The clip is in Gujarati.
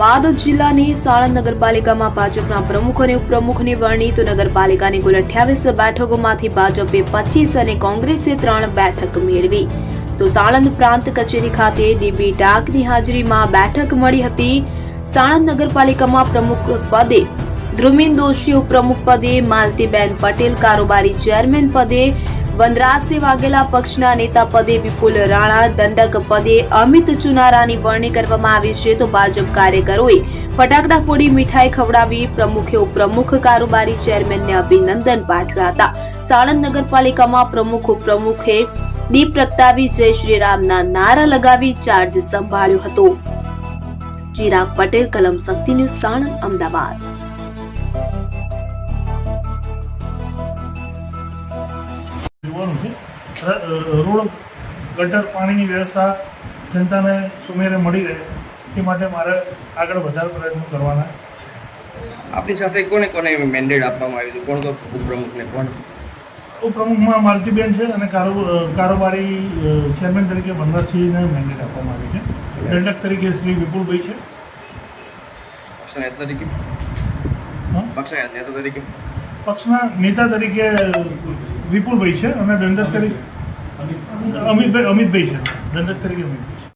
વાદ જિલ્લાની સાણંદ નગરપાલિકામાં ભાજપના પ્રમુખ અને ઉપપ્રમુખની વરણી તો નગરપાલિકાની કુલ અઠ્યાવીસ બેઠકોમાંથી ભાજપે પચીસ અને કોંગ્રેસે ત્રણ બેઠક મેળવી. તો સાણંદ પ્રાંત કચેરી ખાતે ડીબી ડાકની હાજરીમાં બેઠક મળી હતી. સાણંદ નગરપાલિકામાં પ્રમુખ પદે ધ્રુમિન દોશી, ઉપપ્રમુખ પદે માલતીબેન પટેલ, કારોબારી ચેરમેન પદે વનરાજસિંહ વાઘેલા પક્ષના નેતા પદે વિપુલ રાણા, દંડક પદે અમિત ચુનારાની વરણી કરવામાં આવી છે તો ભાજપ કાર્યકરોએ ફટાકડા ફોડી મીઠાઈ ખવડાવી પ્રમુખે ઉપપ્રમુખ કારોબારી ચેરમેનને અભિનંદન પાઠવ્યા હતા. સાણંદ નગરપાલિકામાં પ્રમુખ ઉપપ્રમુખે દીપ પ્રગટાવી જય શ્રી રામના નારા લગાવી ચાર્જ સંભાળ્યો હતો. ચિરાગ પટેલ, કલમ શક્તિ ન્યૂઝ, સાણંદ, અમદાવાદ. જોવાનું છે. રોડ ગટર પાણીની વ્યવસ્થા જનતાને સુમેરે મળી રહે એ માટે મારે આગળ વધારે પ્રયત્નો કરવાના છે. આપની સાથે કોને કોને મેન્ડેટ આપવામાં આવ્યું હતું? કોણ તો ઉપપ્રમુખને? કોણ? ઉપપ્રમુખમાં માલતીબેન છે અને કારોબારી ચેરમેન તરીકે વનરાજસિંહને મેન્ડેટ આપવામાં આવ્યું છે. દંડક તરીકે શ્રી વિપુલભાઈ છે. પક્ષના તરીકે? હા? પક્ષના નેતા તરીકે? પક્ષના નેતા તરીકે વિપુલભાઈ છે અને દંડક તરીકે અમિતભાઈ. અમિતભાઈ છે. દંડક તરીકે અમિતભાઈ છે.